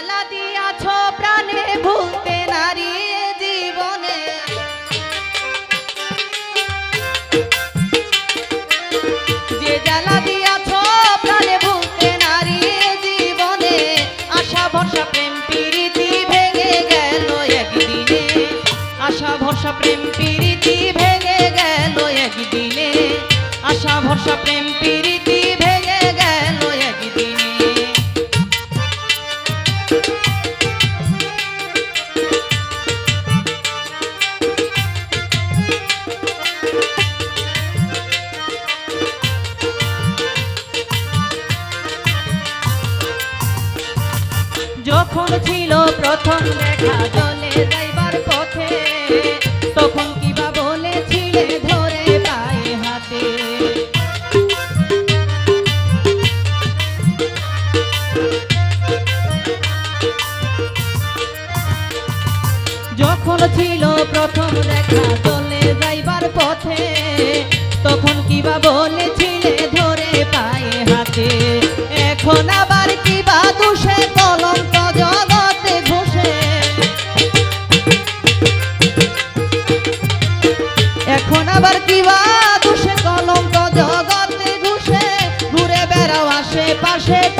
জ্বালা দিয়াছ প্রাণে, ভুলতে নারী জীবনে। যে জ্বালা দিয়াছ প্রাণে, ভুলতে নারী জীবনে, আশা ভরসা প্রেম প্রীতি ভেঙে গেল একদিনে। আশা ভরসা প্রেম যখন ছিল প্রথম দেখা জলে যাইবার পথে। তখন কিবা বলেছিলে ধরে পায়ে হাতে? যখন ছিল প্রথম দেখা চলে যাইবার পথে, তখন কিবা বলেছিলে সে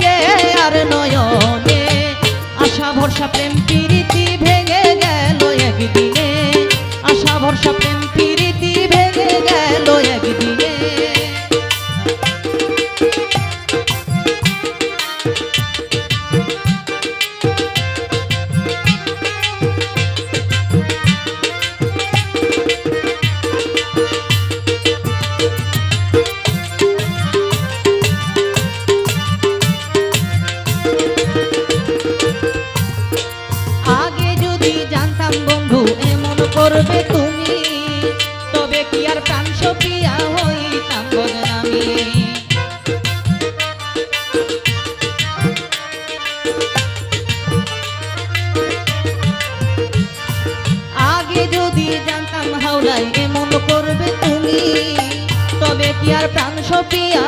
জানতাম হাওলাই এমন করবে তুমি। তবে কি আর প্রাণ সপিয়া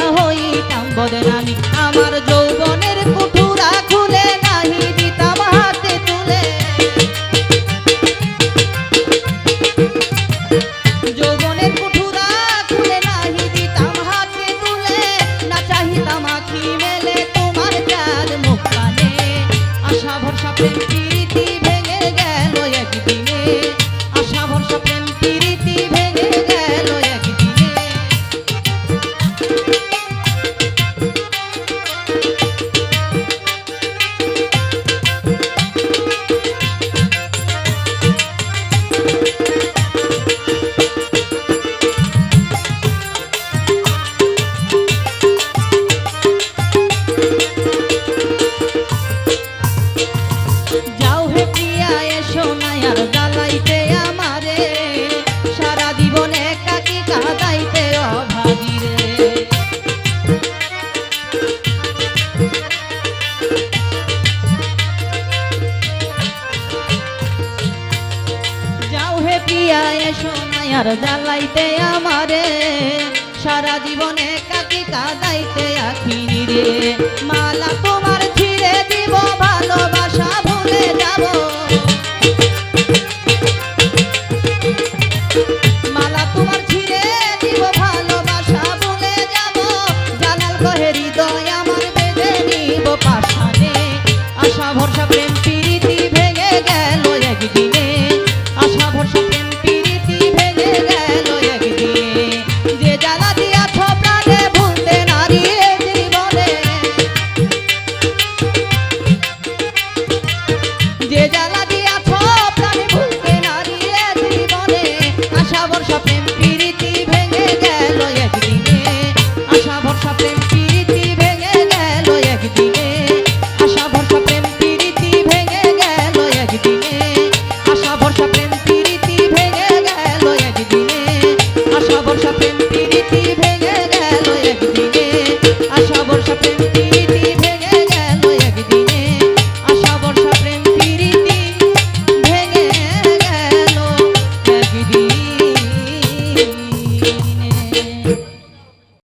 আমার যৌবনের কুঠুরা খুলে নাহি দিতাম হাতে তুলে। যৌবনের কুঠুরা খুলে নাহি দিতাম হাতে তুলে। না চাহিতাম আখি মেলে তোমার চাঁদ মুখ আশা ভরসা প্রেম দিয়া এসো আর জ্বালাইতে আমারে। সারা জীবনে কাকি কাদাইতে আখিনি রে। মালা তোমার ছিঁড়ে দিব, ভালোবাসা ভুলে যাব। সবার সাথে